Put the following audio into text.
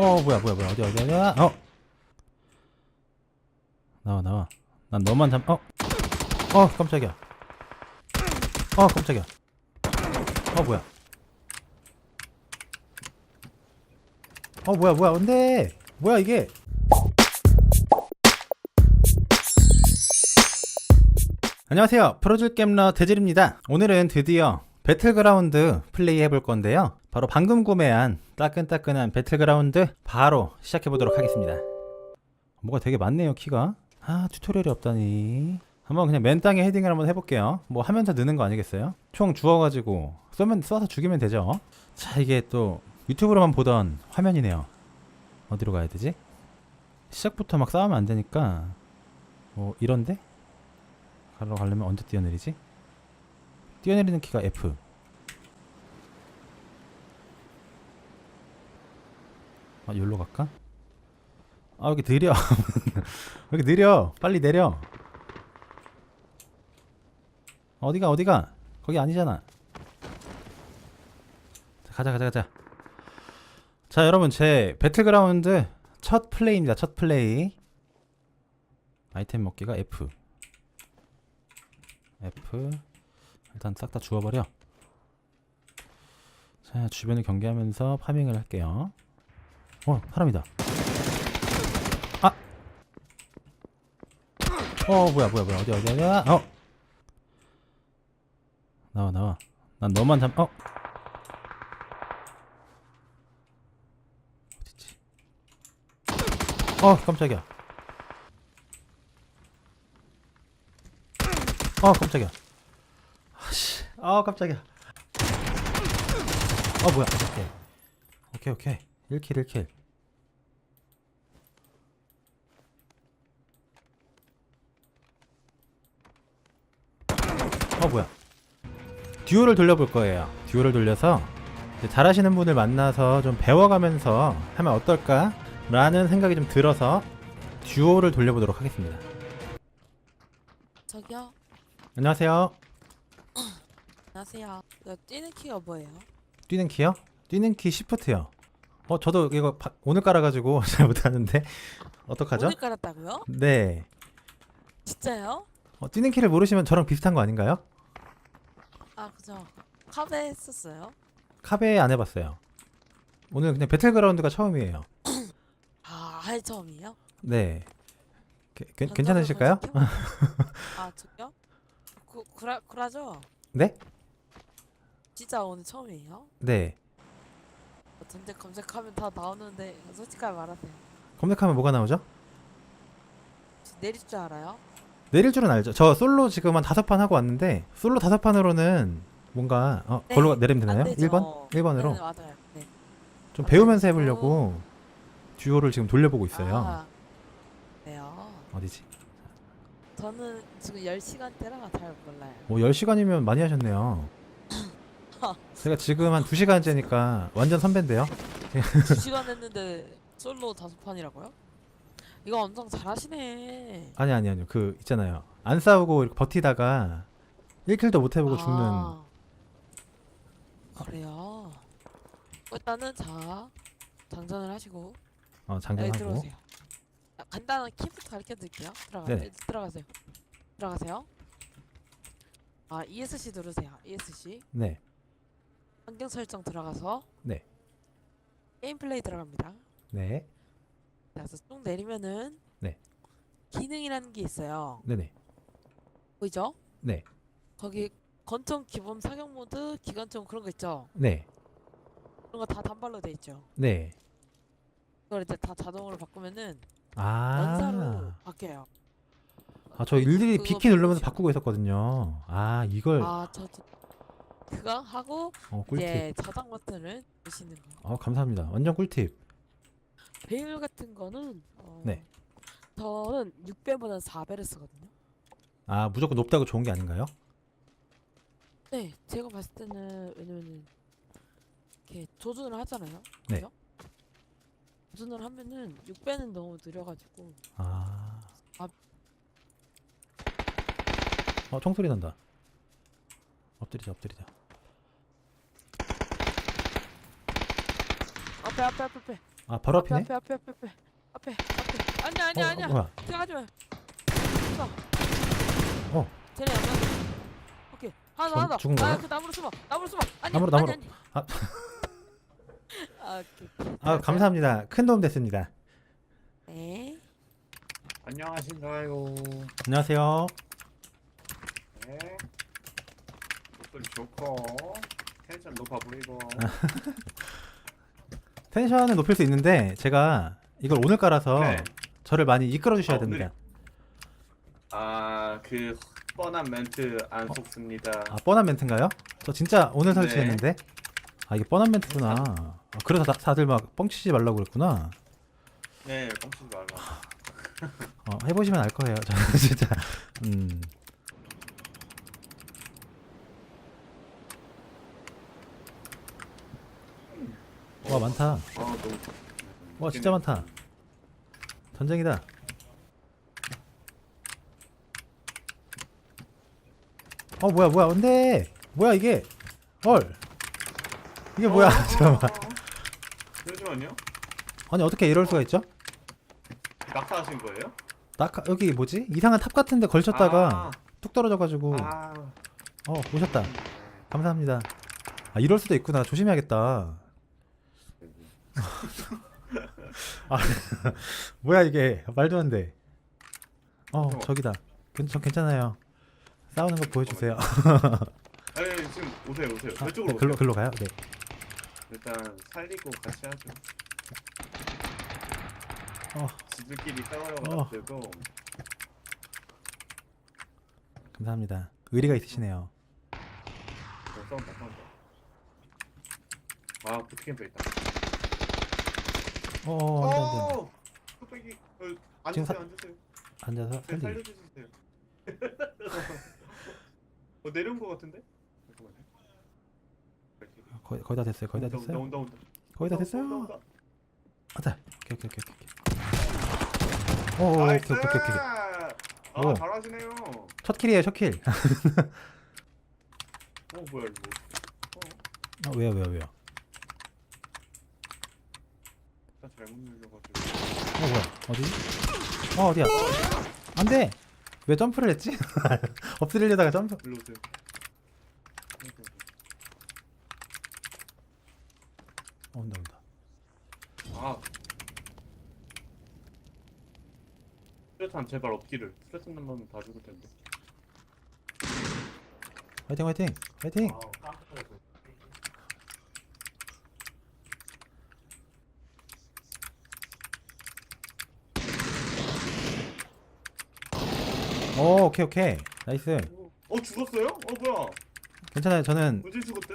어 뭐야 뭐야 뭐야. 어디 어디 어디? 어. 나와 나와. 난 너만 잡 어? 어 깜짝이야. 어 깜짝이야. 어 뭐야. 어 뭐야 뭐야. 근데? 뭐야 이게? 안녕하세요. 프로줄 게임러 대질입니다. 오늘은 드디어 배틀그라운드 플레이 해볼 건데요. 바로 방금 구매한 따끈따끈한 배틀그라운드 바로 시작해 보도록 하겠습니다. 뭐가 되게 많네요 키가. 아 튜토리얼이 없다니. 한번 그냥 맨 땅에 헤딩을 한번 해볼게요. 뭐 하면서 느는 거 아니겠어요? 총 주워가지고 쏘면 쏴서 죽이면 되죠. 자 이게 또 유튜브로만 보던 화면이네요. 어디로 가야 되지? 시작부터 막 싸우면 안 되니까 뭐 이런데? 가러 가려면 언제 뛰어내리지? 뛰어내리는 키가 F. 아, 여기로 갈까? 아, 여기 느려. 여기 느려. 빨리 내려. 어디가, 어디가? 거기 아니잖아. 자, 가자, 가자, 가자. 자, 여러분, 제 배틀그라운드 첫 플레이입니다. 첫 플레이. 아이템 먹기가 F. F 일단 싹 다 주워버려. 자 주변을 경계하면서 파밍을 할게요. 어 사람이다. 아! 어 뭐야 뭐야 뭐야. 어디 어디 어디 어! 나와 나와. 난 너만 잡 어? 어딨지? 어 깜짝이야. 어 깜짝이야 아 깜짝이야. 어 뭐야. 오케이. 오케이 오케이. 1킬 1킬. 어 뭐야. 듀오를 돌려볼 거예요. 듀오를 돌려서 잘하시는 분을 만나서 좀 배워가면서 하면 어떨까? 라는 생각이 좀 들어서 듀오를 돌려보도록 하겠습니다. 저기요. 안녕하세요 안녕하세요. 이거 뛰는 키가 뭐예요? 뛰는 키요? 뛰는 키 시프트요. 어 저도 이거 바- 오늘 깔아가지고 잘 못하는데 어떡하죠? 오늘 깔았다고요? 네. 진짜요? 어, 뛰는 키를 모르시면 저랑 비슷한 거 아닌가요? 아 그죠. 카베 했었어요. 카베 안 해봤어요. 오늘 그냥 배틀그라운드가 처음이에요. 아 아예 처음이에요? 네. 게- 괜- 괜찮으실까요? 검색해요? 아 저기요? 구 구라 구라죠? 네? 진짜 오늘 처음이에요? 네. 근데 검색하면 다 나오는데 솔직하게 말하세요. 검색하면 뭐가 나오죠? 혹시 내릴 줄 알아요? 내릴 줄은 알죠. 저 솔로 지금 한 다섯 판 하고 왔는데 솔로 다섯 판으로는 뭔가 어 네, 걸로 내리면 되나요? 안 되죠. 1번? 1번으로 네, 맞아요. 네. 좀안 배우면서. 해보려고 듀오를 지금 돌려보고 있어요. 아, 네요. 어디지? 저는 지금 10시간대라 잘 몰라요. 오 10시간이면 많이 하셨네요. 제가 지금 한 2시간째니까 완전 선배인데요. 2시간 했는데 솔로 다섯 판이라고요? 이거 엄청 잘하시네. 아니 아니 아니요. 그 있잖아요. 안 싸우고 이렇게 버티다가 1킬도 못 해보고 죽는 아, 그래요. 일단은 자 장전을 하시고 어, 장전하고 들어오세요. 아, 간단한 키부터 가르쳐 드릴게요. 들어가. 네. 들어가세요. 들어가세요. 아 ESC 누르세요. ESC 네. 환경 설정 들어가서 네. 게임 플레이 들어갑니다. 네. 그래서 쭉 내리면은 네. 기능이라는 게 있어요. 네네. 보이죠? 네. 거기 권총 기본 사격 모드, 기관총 그런 거 있죠? 네. 그런 거 다 단발로 돼 있죠. 네. 그걸 이제 다 자동으로 바꾸면은 아. 연사로 바뀌어요. 아, 저 일일이 그거 비키 누르면서 바꾸고 있었거든요. 아, 이걸 아, 저, 저 그거 하고 어, 꿀팁. 이제 저장 버튼을 누르시는 거. 어, 감사합니다. 완전 꿀팁. 배율 같은 거는 어, 네. 저는 6배보다 4배를 쓰거든요. 아, 무조건 높다고 좋은 게 아닌가요? 네, 제가 봤을 때는 왜냐면은 이렇게 조준을 하잖아요. 네. 그죠? 조준을 하면은 6배는 너무 느려가지고 아. 아. 어, 총소리 난다. 엎드리자, 엎드리자. 앞에 앞에 앞에 앞에 아 바로 앞에 앞이네? 앞에 앞에 앞에 앞에 앞에 아니야 아니야 어, 아니야 어, 뭐야 들어가지 마 쏴. 어. 쟤네 안 맞아 오케이 하나 하나 죽은 더 거야? 아, 그 나무로 숨어 나무로 숨어 아니 나무로, 나무로. 아니, 아니. 아. 아 오케이. 아 감사합니다 큰 도움 됐습니다 네 안녕하신가요? 안녕하세요 네. 목소리 좋고 텐션 높아 보이고. 텐션을 높일 수 있는데 제가 이걸 오늘 깔아서 네. 저를 많이 이끌어 주셔야 아, 됩니다 아 그 뻔한 멘트 안 속습니다. 아 뻔한 멘트인가요? 저 진짜 오늘 네. 설치했는데 아 이게 뻔한 멘트구나 아, 그래서 다, 다들 막 뻥치지 말라고 그랬구나 네, 뻥치지 말라. 어, 해보시면 알 거예요 저는 진짜 음 와, 많다. 아, 너무. 와 진짜 많다. 전쟁이다. 어 뭐야 뭐야. 근데 뭐야 이게? 헐. 이게 뭐야? 어, 잠깐만. 잠시만요. 아니 어떻게 이럴 수가 있죠? 낙타하신 거예요? 나 여기 뭐지? 이상한 탑 같은데 걸쳤다가 아, 뚝 떨어져가지고. 아, 어 오셨다. 감사합니다. 아 이럴 수도 있구나. 조심해야겠다 아 뭐야 이게 말도 안 돼 어 어. 저기다 괜, 저 괜찮아요 싸우는 거 보여주세요 아니 지금 오세요, 오세요. 아, 저쪽으로 네, 글로 오세요. 글로 가요 네 일단 살리고 같이 하죠. 어, 지들끼리 싸우려고 어. 놨어도 감사합니다 의리가 있으시네요 어, 싸운다, 싸운다. 아, 부트캠프 있다. 어, 어 안돼 안돼 어! 뚝배기 어, 지금 앉으세요 앉으세요. 앉아서 네, 살리 살려주세요. 어 내려온 거 같은데? 잠깐만요. 거의 거의 다 됐어요. 거의 다 온다, 됐어요? 온다 온다 거의 다 온다, 됐어요? 온다, 온다. 아자 오케이 오케이 오케이 오케이 오 오, 오케이 나이스! 오케이 오케이 오케이. 아 오. 잘하시네요. 첫 킬이에요 첫킬. 어 뭐야 이거? 어, 왜요 왜요 왜요 나 잘못 눌려가지고 어 뭐야? 어디지? 어 어디야? 안돼! 왜 점프를 했지? 엎드리려다가 점프. 어, 온다 온다. 아. 수류탄 제발 없기를. 수류탄 넘으면 다 죽을 텐데. 화이팅 화이팅! 화이팅! 아 깜짝이야 오 오케이 오케이 나이스 어 죽었어요? 어 뭐야 괜찮아요 저는 언제 죽었대?